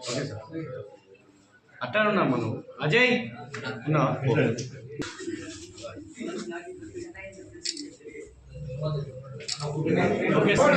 Okay sir అట్టా ఉన్నామా నువ్వు అజయ్! ఉన్నా ఓకే సార్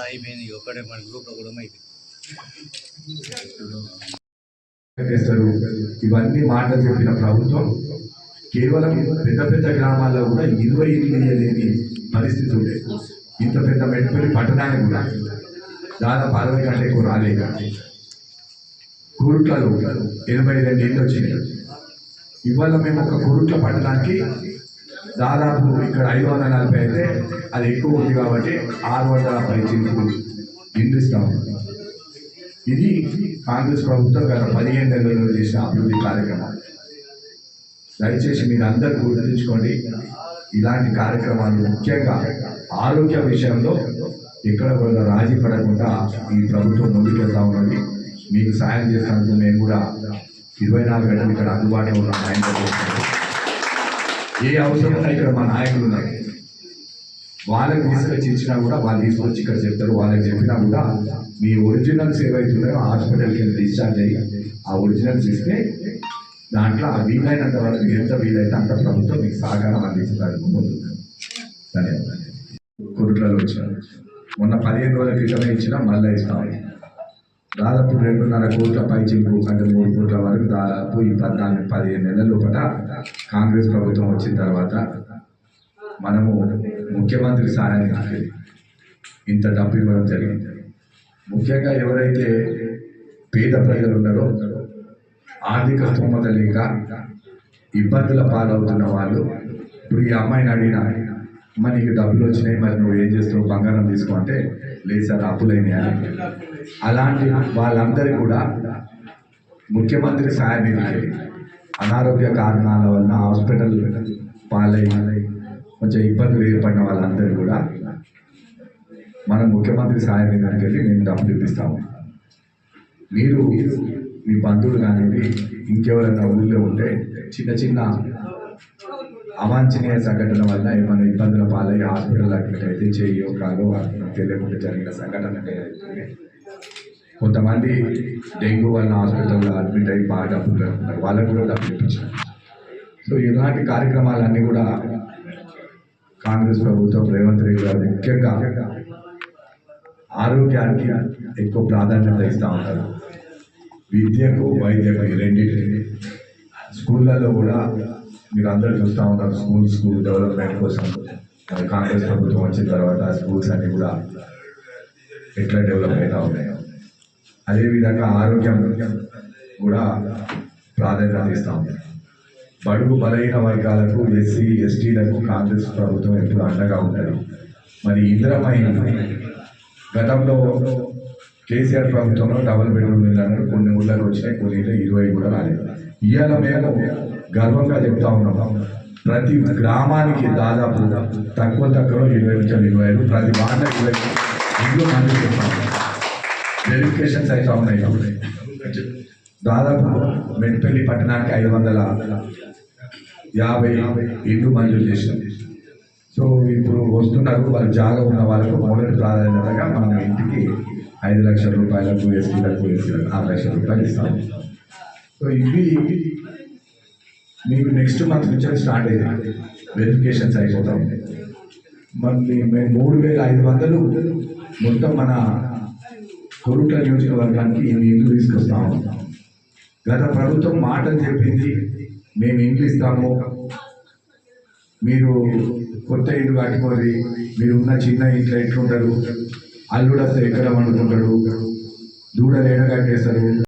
అయిపోయింది ఒకటే మన గ్రూప్లో కూడా అయిపోయింది ఇవన్నీ మాటలు చెప్పిన ప్రభుత్వం కేవలం పెద్ద పెద్ద గ్రామాల్లో కూడా ఇరవై ఎనిమిది లేని పరిస్థితి ఉండేది. ఇంత పెద్ద మెట్టుపల్లి పట్టణానికి కూడా దాదాపు అరవై కంటే ఎక్కువ రాలేక కురుట్లలో ఎనభై రెండు ఏళ్ళు వచ్చినాయి ఇవాళ మేము ఒక కురుట్ల పట్టణానికి దాదాపు ఇక్కడ ఐదు వందల నలభై అయితే అది ఎక్కువ ఉంది కాబట్టి ఆరు వందల పైచీలకు నిందిస్తాం. ఇది కాంగ్రెస్ ప్రభుత్వం గత పదిహేను నెలల్లో చేసిన అభివృద్ధి కార్యక్రమం. దయచేసి మీరు అందరూ గుర్తుంచుకోండి ఇలాంటి కార్యక్రమాలు ముఖ్యంగా ఆరోగ్య విషయంలో ఎక్కడ కూడా రాజీ పడకుండా ఈ ప్రభుత్వం ముందుకెళ్తా ఉన్నది. మీకు సాయం చేసినందుకు మేము కూడా ఇరవై నాలుగు గంటలు ఇక్కడ అందుబాటులో ఉన్న నాయకులు ఏ అవసరం ఉన్నా ఇక్కడ మా నాయకులు ఉన్నారు. వాళ్ళకి తీసుకొచ్చి ఇచ్చినా కూడా వాళ్ళు తీసుకొచ్చి ఇక్కడ చెప్తారు. వాళ్ళకి చెప్పినా కూడా మీ ఒరిజినల్స్ ఏవైతే ఉన్నాయో హాస్పిటల్కి వెళ్ళి డిశ్చార్జ్ అయ్యి ఆ ఒరిజినల్స్ ఇస్తే దాంట్లో ఆ వీలైనంత వరకు ఎంత వీలైతే అంత ప్రభుత్వం మీకు సహకారం అందించడానికి ధన్యవాదాలు. కోట్లలో వచ్చారు మొన్న పదిహేను రోజుల క్రితమే ఇచ్చిన మళ్ళీ ఇస్తాం దాదాపు రెండున్నర కోట్ల పైచిలకు అంటే మూడు కోట్ల వరకు దాదాపు ఈ పద్నాలుగు పదిహేను నెలల లోపల కాంగ్రెస్ ప్రభుత్వం వచ్చిన తర్వాత మనము ముఖ్యమంత్రి సహాయానికి ఇంత డబ్బు ఇవ్వడం జరిగింది. ముఖ్యంగా ఎవరైతే పేద ప్రజలు ఉన్నారో ఆర్థిక స్తోమత లేక ఇబ్బందుల పాలవుతున్న వాళ్ళు ఇప్పుడు ఈ అమ్మాయిని అడిగిన అమ్మ నీకు డబ్బులు వచ్చినాయి మరి నువ్వు ఏం చేస్తావు బంగారం తీసుకో అంటే లేదు సార్ అప్పులైనాయి అని. అలాంటి వాళ్ళందరూ కూడా ముఖ్యమంత్రి సాయం నిధికి అనారోగ్య కారణాల వలన హాస్పిటల్ పాలై కొంచెం ఇబ్బందులు ఏర్పడిన వాళ్ళందరూ కూడా మనం ముఖ్యమంత్రి సాయం నిధికి వెళ్ళి మేము డబ్బులు ఇప్పిస్తాము. మీరు మీ బంధువులు కానివ్వండి ఇంకెవరైనా ఊళ్ళో ఉంటే చిన్న చిన్న అవాంఛనీయ సంఘటన వల్ల ఏమైనా ఇబ్బందుల పాలయ్యి హాస్పిటల్ అడ్మిట్ అయితే చేయో కాదో తెలియకుండా జరిగిన సంఘటన కొంతమంది డెంగ్యూ వల్ల హాస్పిటల్లో అడ్మిట్ అయ్యి బాగా డబ్బులు పెడుతున్నారు వాళ్ళకు కూడా డబ్బులు ఇప్పించారు సో ఇలాంటి కార్యక్రమాలన్నీ కూడా కాంగ్రెస్ ప్రభుత్వం రేవంత్ రెడ్డి గారు ముఖ్యంగా ఆరోగ్యానికి ఎక్కువ ప్రాధాన్యత ఇస్తూ ఉంటారు. విద్యకు వైద్యకు ఈ రెండింటిని. స్కూళ్ళల్లో కూడా మీరు అందరూ చూస్తూ ఉంటారు స్కూల్ స్కూల్ డెవలప్మెంట్ కోసం. మరి కాంగ్రెస్ ప్రభుత్వం వచ్చిన తర్వాత స్కూల్స్ అన్ని కూడా ఎట్లా డెవలప్ అవుతా ఉన్నాయో. అదేవిధంగా ఆరోగ్యం కూడా ప్రాధాన్యత ఇస్తూ ఉంది బడుగు బలహీన వర్గాలకు ఎస్సీ ఎస్టీలకు కాంగ్రెస్ ప్రభుత్వం ఎప్పుడు అండగా ఉంటుంది మరి ఇందిరమైన గతంలో కేసీఆర్ ప్రభుత్వంలో డబుల్ బెడ్రూమ్ ఇళ్ళు కొన్ని ఊళ్ళకి వచ్చినాయి కొన్ని ఇరవై కూడా రాలేదు. ఇవాళ మేము గర్వంగా చెప్తా ఉన్నాం. ప్రతి గ్రామానికి దాదాపు తక్కువ తక్కువ ఇరవై లక్షలు ఇరవై ఐదు ప్రతి వార్డ ఇరవై ఇల్లు మంది చేస్తాం వెరిఫికేషన్స్ అయితే ఉన్నాయి దాదాపు మెట్పల్లి పట్టణానికి ఐదు వందల యాభై ఇల్లు మంజూరు చేసినాం సో ఇప్పుడు వస్తున్నారు. వాళ్ళు జాగా ఉన్న వాళ్ళకు మొదటి ప్రాధాన్యతగా మనం ఇంటికి ఐదు లక్షల రూపాయలకు ఎస్టీలకు ఎస్టీలకు ఆరు లక్షల రూపాయలు ఇస్తాం. సో ఇవి మీకు నెక్స్ట్ మంత్ నుంచి స్టార్ట్ అయ్యింది. వెరిఫికేషన్స్ అయిపోతా ఉన్నాయి మళ్ళీ మేము మూడు వేల ఐదు వందలు మొత్తం మన కొరుట నియోజకవర్గానికి ఇన్ని తీసుకొస్తా. తీసుకొస్తాము గత ప్రభుత్వం మాటలు చెప్పింది మేము ఇండ్లు ఇస్తాము. మీరు కొత్త ఇల్లు కట్టుకోరి మీరు ఉన్న చిన్న ఇంట్లో ఎట్లుంటారు? అల్లుడు అసలు ఎక్కడ వండుకుంటాడు? దూడలు ఏడ